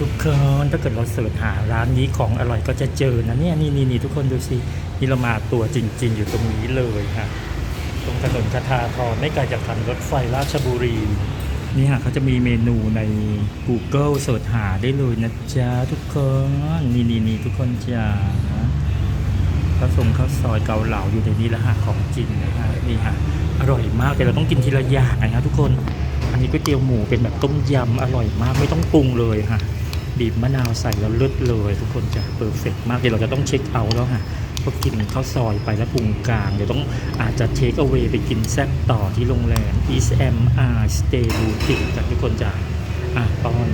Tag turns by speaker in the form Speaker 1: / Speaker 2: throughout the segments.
Speaker 1: ทุกคนถ้าเกิดเราเสิร์ชหาร้านนี้ของอร่อยก็จะเจอนะเนี่ยนี่นี่นี่ทุกคนดูสินี่เรามาตัวจริง ๆ อยู่ตรงนี้เลยค่ะตรงถนนคทาทรไม่ไกลจากทางรถไฟราชบุรีนี่ฮะเขาจะมีเมนูใน Google เสิร์ชหาได้เลยนะจ๊ะทุกคนนี่นี่นี่ทุกคนจ้าข้าวทรงข้าวซอยเกาเหลาอยู่ในนี้แหละฮะของจริงนะฮะนี่ฮะอร่อยมากแต่เราต้องกินทีละอย่างนะทุกคน อันนี้ก๋วยเตี๋ยวหมูเป็นแบบต้มยำอร่อยมากไม่ต้องปรุงเลยค่ะ บีบมะนาวใส่แล้วเลืดเลยทุกคนจะเพอร์เฟกมากเดี๋ยวเราจะต้องเช็คเอาแล้วค่ะก็กินข้าวซอยไปแล้วปรุงกลาง เดี๋ยวต้องอาจจะเทคเอา a y ไปกินแซ่บต่อที่โรงแรม East MR Stay Boutique จากทุกคนจ้ะอะตอน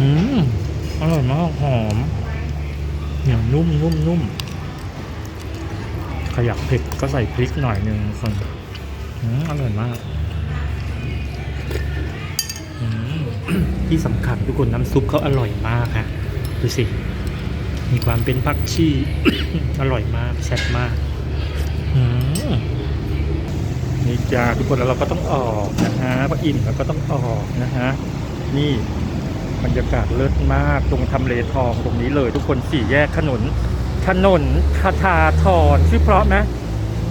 Speaker 1: อืมอร่อยมากหอมเหนียวนุ่มนุ่มนุ่มขยับเผ็ดก็ใส่พริกหน่อยหนึ่งคนอืมอร่อยมาก ที่สำคัญทุกคนน้ำซุปเขาอร่อยมากค่ะดูสิ มีความเป็นผักชีอร่อยมากแซ่บมากนี่จ้าทุกคนแล้วเราก็ต้องออกนะฮะพออิ่มเราก็ต้องออกนะฮะนี่บรรยากาศเลิศมากตรงทำเลทองตรงนี้เลย ทุกคนสี่แยกถนนถนนคทาทรชื่อเพราะไหม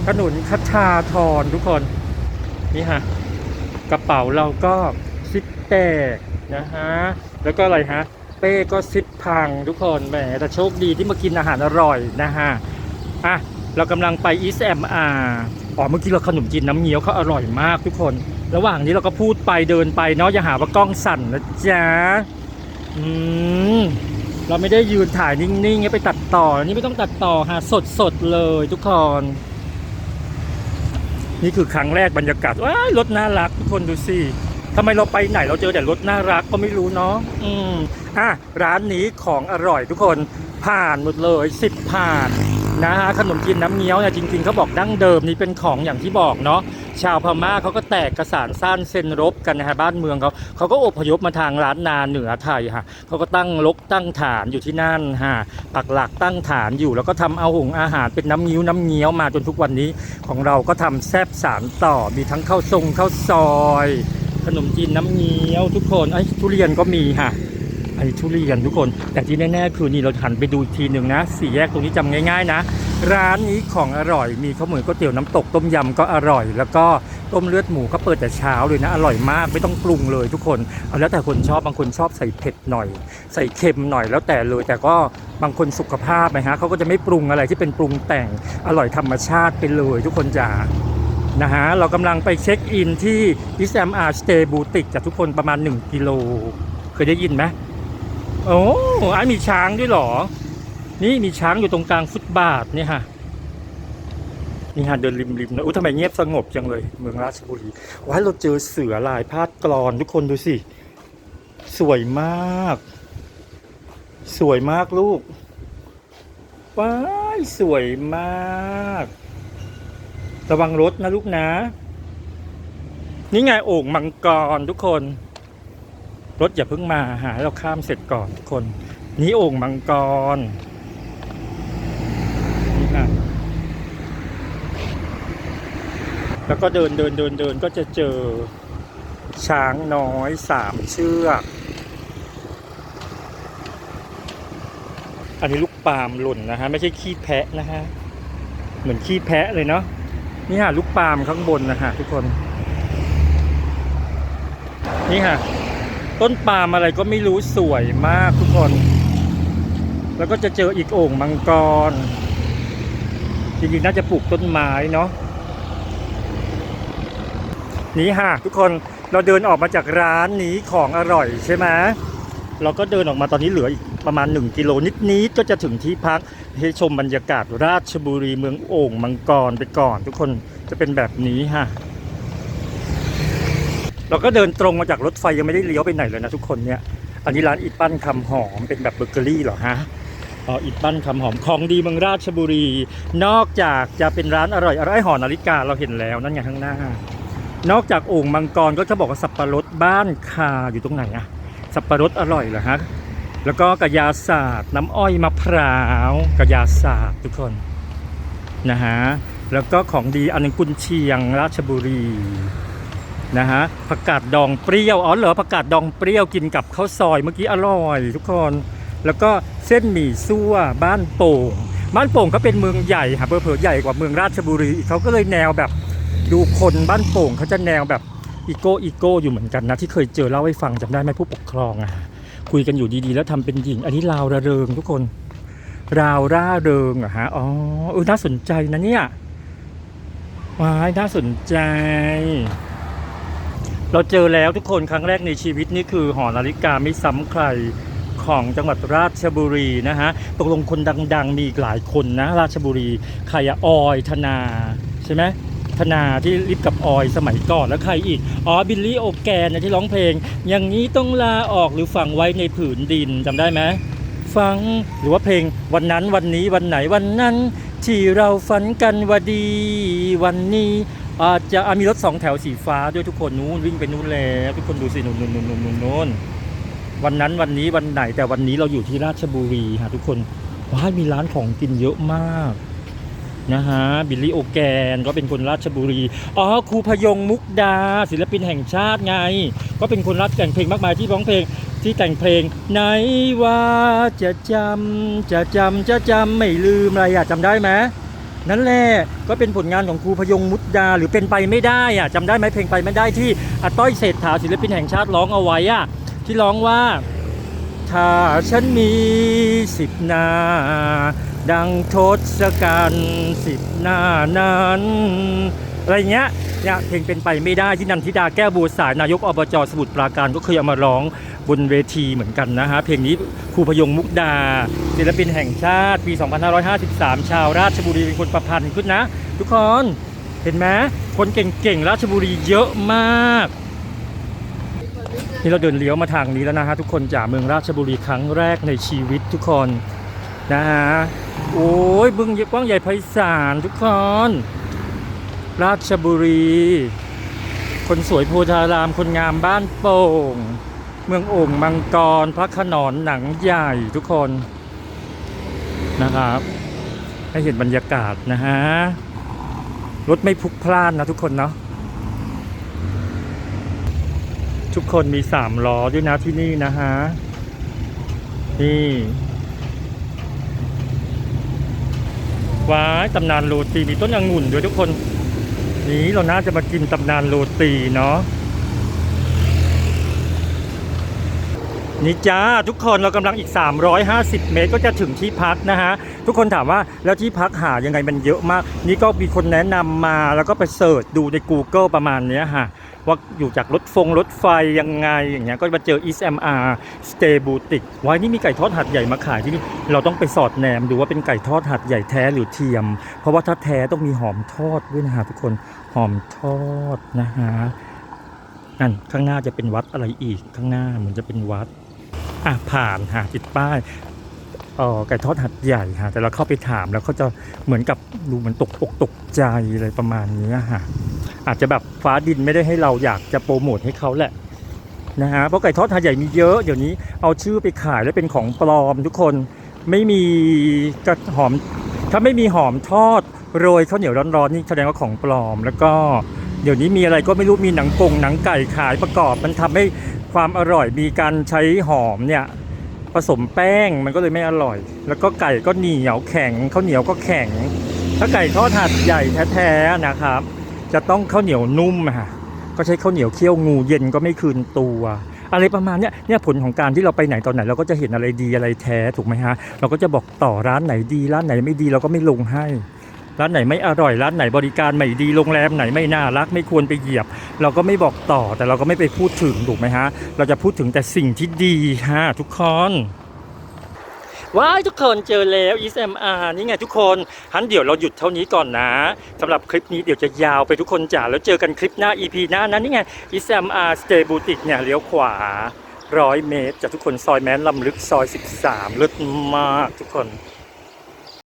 Speaker 1: ถนนคทาทรทุกคนนี่ฮะกระเป๋าเราก็ ซิปแตกนะฮะ แล้วก็อะไรฮะ เป้ก็ซิปพังทุกคนแหมแต่โชคดีที่มากินอาหารอร่อยนะฮะ อะ เรากำลังไป East MR อ๋อเมื่อกี้เราขนมจีนน้ำเงี้ยวเขาอร่อยมากทุกคน ระหว่างนี้เราก็พูดไปเดินไปเนาะอย่าหาว่ากล้องสั่นนะจ๊ะอืมเราไม่ได้ยืนถ่ายนิ่งๆไปตัดต่อ นี่ไม่ต้องตัดต่อฮะสดๆเลยทุกคนนี่คือครั้งแรกบรรยากาศว้ารถน่ารักทุกคนดูสิ ทำไมเราไปไหนเราเจอแต่รถน่ารักก็ไม่รู้เนาะอืมอะร้านนี้ของอร่อยทุกคนผ่านหมดเลยสิบผ่านนะฮะขนมจีนน้ำเงี้ยวเนี่ยจริงๆเขาบอกดั้งเดิมนี่เป็นของอย่างที่บอกเนาะชาวพม่าเขาก็แตกกระสานซ่านเซนรบกันนะฮะบ้านเมืองเขาเขาก็อพยพมาทางร้านนาเหนือไทยค่ะเขาก็ตั้งลกตั้งฐานอยู่ที่นั่นฮะปักหลักตั้งฐานอยู่แล้วก็ทำเอาหุงอาหารเป็นน้ำเงิ้ยวน้ำเงี้ยวมาจนทุกวันนี้ของเราก็ทำแซบสารต่อมีทั้งข้าวทรงข้าวซอย ขนมจีนน้ำเงี้ยวทุกคนไอ้ทุเรียนก็มีค่ะไอ้ทุเรียนทุกคน แต่ที่แน่ๆคือนี่เราหันไปดูอีกทีหนึ่งนะสี่แยกตรงนี้จำง่ายๆนะ ร้านนี้ของอร่อยมีข้าวเหมือนก๋วยเตี๋ยวน้ำตกต้มยำก็อร่อย แล้วก็ต้มเลือดหมูเขาเปิดแต่เช้าเลยนะ อร่อยมากไม่ต้องปรุงเลยทุกคนเอาแล้วแต่คนชอบบางคนชอบใส่เผ็ดหน่อย ใส่เค็มหน่อยแล้วแต่เลยแต่ก็บางคนสุขภาพนะฮะเขาก็จะไม่ปรุงอะไรที่เป็นปรุงแต่งอร่อยธรรมชาติไปเลยทุกคนจ๋า นะฮะ เรากำลังไปเช็คอินที่ i s m r Stay Boutique จากทุกคนประมาณ 1 กิโล เคยได้ยินไหมโอ้ไอ้มีช้างด้วยหรอ นี่มีช้างอยู่ตรงกลางฟุตบาทเนี่ยฮะนี่ฮะเดินริมริมนะอุ้ยทำไมเงียบสงบจังเลย เมืองราชบุรีว้าเราเจอเสือลายพาดกรอนทุกคนดูสิ สวยมาก สวยมากลูกว้ายสวยมาก ระวังรถนะลูกนะ นี่ไงโอ่งมังกรทุกคน รถอย่าเพิ่งมาหาเราข้ามเสร็จก่อนทุกคน นี่โอ่งมังกร นี่ค่ะ แล้วก็เดินเดินเดินเดินก็จะเจอ ช้างน้อยสามเชือก อันนี้ลูกปาล์มหล่นนะฮะ ไม่ใช่ขี้แพะนะฮะ เหมือนขี้แพะเลยเนาะ นี่ฮะลูกปาล์มข้างบนนะฮะทุกคน นี่ฮะต้นปาล์มอะไรก็ไม่รู้สวยมากทุกคน แล้วก็จะเจออีกโอ่งมังกร จริงๆน่าจะปลูกต้นไม้เนาะนี่ฮะทุกคนเราเดินออกมาจากร้านนี้ของอร่อยใช่ไหม เราก็เดินออกมาตอนนี้เหลืออีกประมาณ 1 กิโลนิดๆก็จะถึงที่พักให้ชมบรรยากาศราชบุรีเมืองโอ่งมังกรไปก่อน ทุกคนจะเป็นแบบนี้ฮะเราก็เดินตรงมาจากรถไฟยังไม่ได้เลี้ยวไปไหนเลยนะทุกคนเนี่ย อันนี้ร้านอิดปั้นคำหอมเป็นแบบเบเกอรี่เหรอฮะอ๋ออิดปั้นคำหอมของดีเมืองราชบุรี นอกจากจะเป็นร้านอร่อยอร่อยหอนาฬิกาเราเห็นแล้วนั่นไงข้างหน้า นอกจากโอ่งมังกรก็จะบอกว่าสับปะรดบ้านคาอยู่ตรงไหนอะ สับปะรดอร่อยเหรอฮะแล้วก็กระยาศาสตร์น้ำอ้อยมะพร้าวกระยาศาสตร์ทุกคนนะฮะแล้วก็ของดีอันหนึงกุนเชียงราชบุรีนะฮะผักกาดดองเปรี้ยวอ๋อเหรอผักกาดดองเปรี้ยวกินกับข้าวซอยเมื่อกี้อร่อย ทุกคนแล้วก็เส้นหมี่ซั่วบ้านโป่งบ้านโป่งเขาเป็นเมืองใหญ่ค่ะเผลอๆใหญ่กว่าเมืองราชบุรีเขาก็เลยแนวแบบดูคนบ้านโป่งเขาจะแนวแบบ อีโก้อีโก้อยู่เหมือนกันนะ ที่เคยเจอเล่าให้ฟังจำได้ไหมผู้ปกครองอะคุยกันอยู่ดีๆ แล้วทำเป็นหญิง อันนี้ราวระเริงทุกคน ราวร่าเริงอะฮะอ๋อเออน่าสนใจนะเนี่ยว้ายน่าสนใจ เราเจอแล้วทุกคนครั้งแรกในชีวิตนี่คือหอนาฬิกาไม่ซ้ำใครของจังหวัดราชบุรีนะฮะตกลงคนดัง ๆ มีอีกหลายคนนะ ราชบุรีใครอะออยธนา ใช่ไหม ธนาที่ลิฟกับออยสมัยก่อนแล้วใครอีก อ๋อบิลลี่โอแกนนะที่ร้องเพลง อย่างนี้ต้องลาออกหรือฝังไว้ในผืนดินจำได้ไหมฟังหรือว่าเพลงวันนั้นวันนี้วันไหนวันนั้น ที่เราฝันกันว่าดีวันนี้อาจจะมีรถสองแถวสีฟ้าด้วยทุกคนนู้นวิ่งไปนู้นแล้วทุกคนดูสินู้นนู้นนู้นนู้นนู้นวันนั้นวันนี้วันไหนแต่วันนี้เราอยู่ที่ราชบุรีฮะทุกคนว้ามีร้านของกินเยอะมาก นะฮะบิลลี่โอแกนก็เป็นคนราชบุรี อ๋อครูพยงมุกดา ศิลปินแห่งชาติไง ก็เป็นคนรักแต่งเพลงมากมายที่ร้องเพลงที่แต่งเพลงไหนว่าจะจำจะจำจะจำไม่ลืมอะไรอะจำได้ไหมนั่นแหละก็เป็นผลงานของครูพยงมุดดาหรือเป็นไปไม่ได้อะจำได้ไหมเพลงไปไม่ได้ที่อาต้อยเศรษฐาศิลปินแห่งชาติร้องเอาไว้อะที่ร้องว่าถ้าฉันมีสิบนา ดังทศกัณฐ์สิบหน้านั้นอะไรเงี้ยเนี่ยเพลงเป็นไปไม่ได้ที่นันทิดาแก้วบัวสายนายกอบจสมุทรปราการก็เคยเอามาร้องบนเวทีเหมือนกันนะฮะเพลงนี้ครูพยงมุกดาศิลปินแห่งชาติปี 2553 ชาวราชบุรีเป็นคนประพันธ์ขึ้นนะ ทุกคนเห็นไหมคนเก่งๆราชบุรีเยอะมาก นี่เราเดินเลี้ยวมาทางนี้แล้วนะฮะทุกคนจากเมืองราชบุรีครั้งแรกในชีวิตทุกคน นะฮะโอ้ยบึงกว้างใหญ่ไพศาลทุกคน ราชบุรี คนสวยโพธาราม คนงามบ้านโป่ง เมืองโอ่งมังกร พระขนอนหนังใหญ่ทุกคนนะครับ ให้เห็นบรรยากาศนะฮะ รถไม่พลุกพล่านนะทุกคนเนาะทุกคนมีสามล้อด้วยนะที่นี่นะฮะ นี่ ว้าตำนานโรตีมีต้นองุ่นด้วยทุกคน นี้เราน่าจะมากินตำนานโรตีเนาะนี่จ้าทุกคนเรากำลังอีก 350 เมตร ก็จะถึงที่พักนะฮะ ทุกคนถามว่าแล้วที่พักหายังไงมันเยอะมาก นี่ก็มีคนแนะนำมาแล้วก็ไปเสิร์ชดูใน Google ประมาณนี้ฮะ ว่าอยู่จากรถฟงรถไฟยังไงอย่างเงี้ยก็มาเจอ East MR Stay Boutique ว้นี่มีไก่ทอดหัดใหญ่มาขายที่นี่เราต้องไปสอดแนมดูว่าเป็นไก่ทอดหัดใหญ่แท้หรือเทียม เพราะว่าถ้าแท้ต้องมีหอมทอดด้วยนะฮะทุกคนหอมทอดนะฮะนั่นข้างหน้าจะเป็นวัดอะไรอีกข้างหน้าเหมือนจะเป็นวัดอะผ่านค่ะติดป้ายเออไก่ทอดหัดใหญ่ค่ะแต่เราเข้าไปถามแล้วเขาจะเหมือนกับดูเหมือนตกอกตกใจอะไรประมาณนี้ค่ะ อาจจะแบบฟ้าดินไม่ได้ให้เราอยากจะโปรโมทให้เขาแหละนะฮะเพราะไก่ทอดหัดใหญ่มีเยอะเดี๋ยวนี้เอาชื่อไปขายแล้วเป็นของปลอมทุกคนไม่มีกระหอม ถ้าไม่มีหอมทอดโรยข้าวเหนียวร้อนๆนี่แสดงว่าของปลอม แล้วก็เดี๋ยวนี้มีอะไรก็ไม่รู้มีหนังกงหนังไก่ขายประกอบ มันทำให้ความอร่อยมีการใช้หอมเนี่ยผสมแป้งมันก็เลยไม่อร่อย แล้วก็ไก่ก็เหนียวแข็งข้าวเหนียวก็แข็ง ถ้าไก่ทอดหัดใหญ่แท้ๆนะครับ จะต้องข้าวเหนียวนุ่มอะค่ะก็ใช้ข้าวเหนียวเคี่ยวงูเย็นก็ไม่คืนตัว อะไรประมาณนี้เนี่ยผลของการที่เราไปไหนตอนไหน เราก็จะเห็นอะไรดีอะไรแท้ถูกไหมฮะ เราก็จะบอกต่อร้านไหนดีร้านไหนไม่ดีเราก็ไม่ลงให้ ร้านไหนไม่อร่อยร้านไหนบริการไม่ดีโรงแรมไหนไม่น่ารักไม่ควรไปเหยียบ เราก็ไม่บอกต่อแต่เราก็ไม่ไปพูดถึงถูกไหมฮะ เราจะพูดถึงแต่สิ่งที่ดีฮะทุกคน ว้ายทุกคนเจอแล้ว ESMR นี่ไงทุกคนฮันเดี๋ยวเราหยุดเท่านี้ก่อนนะสำหรับคลิปนี้เดี๋ยวจะยาวไปทุกคนจ๋าแล้วเจอกันคลิปหน้า EP หน้านั้นนี่ไง ESMR Stay Boutique เนี่ยเลี้ยวขวาร้อยเมตรจากทุกคนซอยแม้นลำลึกซอย 13เลิศมากทุกคน